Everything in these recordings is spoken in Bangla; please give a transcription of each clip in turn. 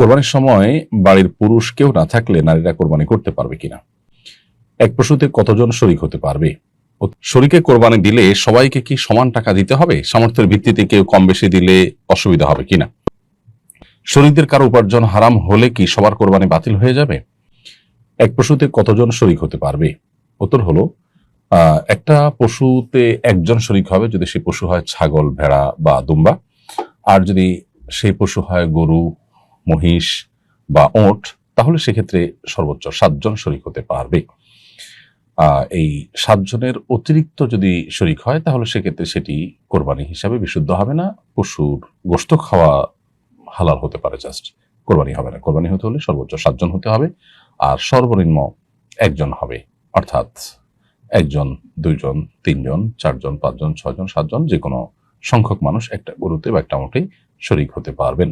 কোরবানির সময় বাড়ির পুরুষ কেউ না থাকলে নারীরা কোরবানি করতে পারবে কিনা? এক পশুতে কতজন শরিক হতে পারবে? শরিকে কোরবানি দিলে সবাইকে কি সমান টাকা দিতে হবে? সামর্থ্যের ভিত্তিতে কেউ কম বেশি দিলে অসুবিধা হবে কিনা? শরিকদের কারও উপার্জন হারাম হলে কি সবার কোরবানি বাতিল হয়ে যাবে? এক পশুতে কতজন শরিক হতে পারবে? উত্তর হলো একটা পশুতে একজন শরিক হবে যদি সে পশু হয় ছাগল, ভেড়া বা দুম্বা। আর যদি সেই পশু হয় গরু মহিষ বা ওট, তাহলে সেক্ষেত্রে সর্বোচ্চ সাতজন শরিক হতে পারবে। এই সাতজনের অতিরিক্ত যদি শরিক হয়, তাহলে সেক্ষেত্রে সেটি কোরবানি হিসাবে বিশুদ্ধ হবে না। পশুর গোস্ত খাওয়া হালাল হতে পারে জাস্ট। কোরবানি হবে না। কোরবানি হতে হলে সর্বোচ্চ সাতজন হতে হবে আর সর্বনিম্ন একজন হবে। অর্থাৎ একজন, দুইজন, তিনজন, চারজন, পাঁচজন, ছয়জন, সাতজন যে কোনো সংখ্যক মানুষ একটা গরুতে বা একটা মোটেই শরিক হতে পারবেন।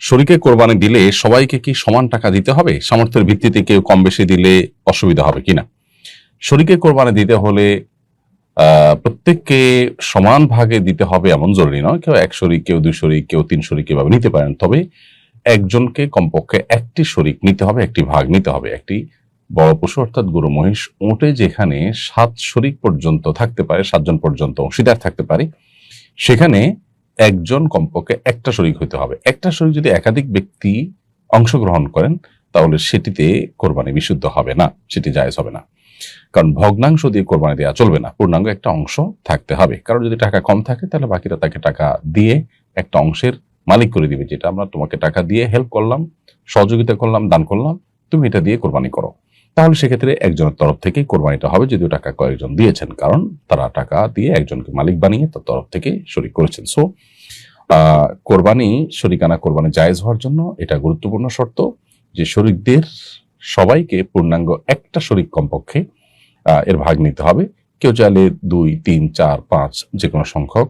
শরিকে কোরবানি দিলে সবাইকে কি সমান টাকা দিতে হবে? সামর্থ্যের ভিত্তিতে কেউ কম বেশি দিলে অসুবিধা হবে কিনা? শরিকে কোরবানি দিতে হলে প্রত্যেককে সমান ভাগে দিতে হবে এমন জরুরি নয়। কেউ এক শরিক, কেউ দুই শরিক, কেউ তিন শরিক এভাবে নিতে পারেন। তবে একজনকে কমপক্ষে একটি শরিক নিতে হবে, একটি ভাগ নিতে হবে। একটি বড় পশু অর্থাৎ গরু, মহিষ উঁটে যেখানে সাত শরিক পর্যন্ত থাকতে পারে, সাতজন পর্যন্ত অংশীদার থাকতে পারে, সেখানে একজন কমপক্ষে একটা শরিক হতে হবে। একটা শরিক যদি একাধিক ব্যক্তি অংশগ্রহণ করেন, তাহলে সেটিতে কোরবানি বিশুদ্ধ হবে না, সেটি জায়েজ হবে না। কারণ ভগ্নাংশ দিয়ে কোরবানি দেওয়া চলবে না, পূর্ণাঙ্গ একটা অংশ থাকতে হবে। কারণ যদি টাকা কম থাকে, তাহলে বাকিরা তাকে টাকা দিয়ে একটা অংশের মালিক করে দিবে, যেটা আমরা তোমাকে টাকা দিয়ে হেল্প করলাম, সহযোগিতা করলাম, দান করলাম, তুমি এটা দিয়ে কোরবানি করো। তাহলে সেক্ষেত্রে একজনের তরফ থেকেই কোরবানিটা হবে, যদিও টাকা কয়েকজন দিয়েছেন, কারণ তারা টাকা দিয়ে একজনকে মালিক বানিয়ে তার তরফ থেকে শরিক করেছেন। সো কোরবানি, শরিকানা কোরবানি জায়েজ হওয়ার জন্য এটা গুরুত্বপূর্ণ শর্ত যে শরিকদের সবাইকে পূর্ণাঙ্গ একটা শরিক কমপক্ষে এর ভাগ নিতে হবে। কেউ চাইলে দুই, তিন, চার, পাঁচ যে কোনো সংখ্যক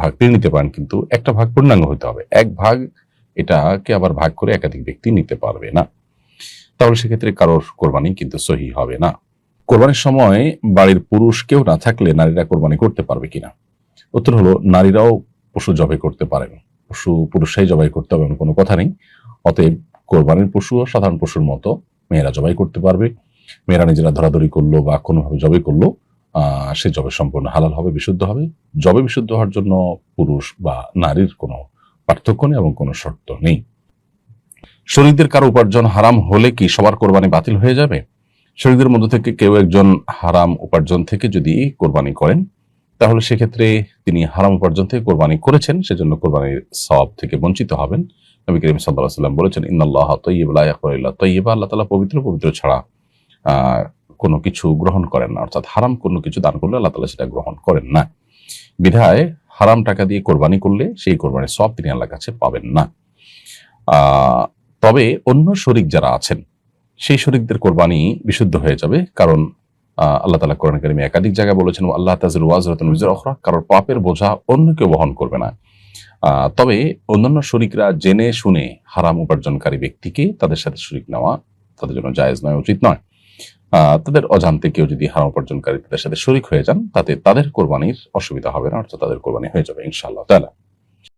ভাগ পেয়ে নিতে পারেন, কিন্তু একটা ভাগ পূর্ণাঙ্গ হতে হবে। এক ভাগ এটাকে আবার ভাগ করে একাধিক ব্যক্তি নিতে পারবে না। তাহলে সেক্ষেত্রে কারোর কোরবানি কিন্তু সহি হবে না। কোরবানির সময় বাড়ির পুরুষ কেউ না থাকলে নারীরা কোরবানি করতে পারবে কিনা? উত্তর হলো, নারীরাও পশু জবাই করতে পারেন। পশু পুরুষরাই জবাই করতে হবে কোনো কথা নেই। অতএব কোরবানির পশুও সাধারণ পশুর মতো মেয়েরা জবাই করতে পারবে। মেয়েরা নিজেরা ধরাধরি করল বা কোনোভাবে জবাই করল সে জবে সম্পূর্ণ হালাল হবে, বিশুদ্ধ হবে। জবে বিশুদ্ধ হওয়ার জন্য পুরুষ বা নারীর কোনো পার্থক্য নেই এবং কোনো শর্ত নেই। শরীরদের কারও উপার্জন হারাম হলে কি সবার কোরবানি বাতিল হয়ে যাবে? শরীরদের মধ্য থেকে কেউ একজন হারাম উপার্জন থেকে যদি কোরবানি করেন, তাহলে সেক্ষেত্রে তিনি হারাম উপার্জন থেকে কোরবানি করেছেন, সেজন্য কোরবানির সব থেকে বঞ্চিত হবেন। নবী করিম সাল্লাহ সাল্লাম বলেছেন, ইন্নাল্লাহ তৈয়ব লাইয়াকুল্লাহ তৈয়বা আল্লাহ তালা পবিত্র পবিত্র ছাড়া কোনো কিছু গ্রহণ করেন না। অর্থাৎ হারাম কোনো কিছু দান করলে আল্লাহ তালা সেটা গ্রহণ করেন না। বিধায় হারাম টাকা দিয়ে কোরবানি করলে সেই কোরবানির সব তিনি আল্লাহর কাছে পাবেন না। তবে অন্য শরিক যারা আছেন, সেই শরিকদের কোরবানি বিশুদ্ধ হয়ে যাবে, কারণ আল্লাহ তালা কোরআন কারিমে একাধিক জায়গায় বলেছেন আল্লাহ তাজির ওয়াজরাতুন উজরা অখরা কারোর পাপের বোঝা অন্য কেউ বহন করবে না। তবে অন্যান্য শরিকরা জেনে শুনে হারাম উপার্জনকারী ব্যক্তিকে তাদের সাথে শরিক নেওয়া তাদের জন্য জায়েজ নয়, উচিত নয়। তাদের অজান্তে কেউ যদি হারাম উপার্জনকারী তাদের সাথে শরিক হয়ে যান, তাতে তাদের কোরবানির অসুবিধা হবে না, অর্থাৎ তাদের কোরবানি হয়ে যাবে, ইনশাআল্লাহ তাআলা।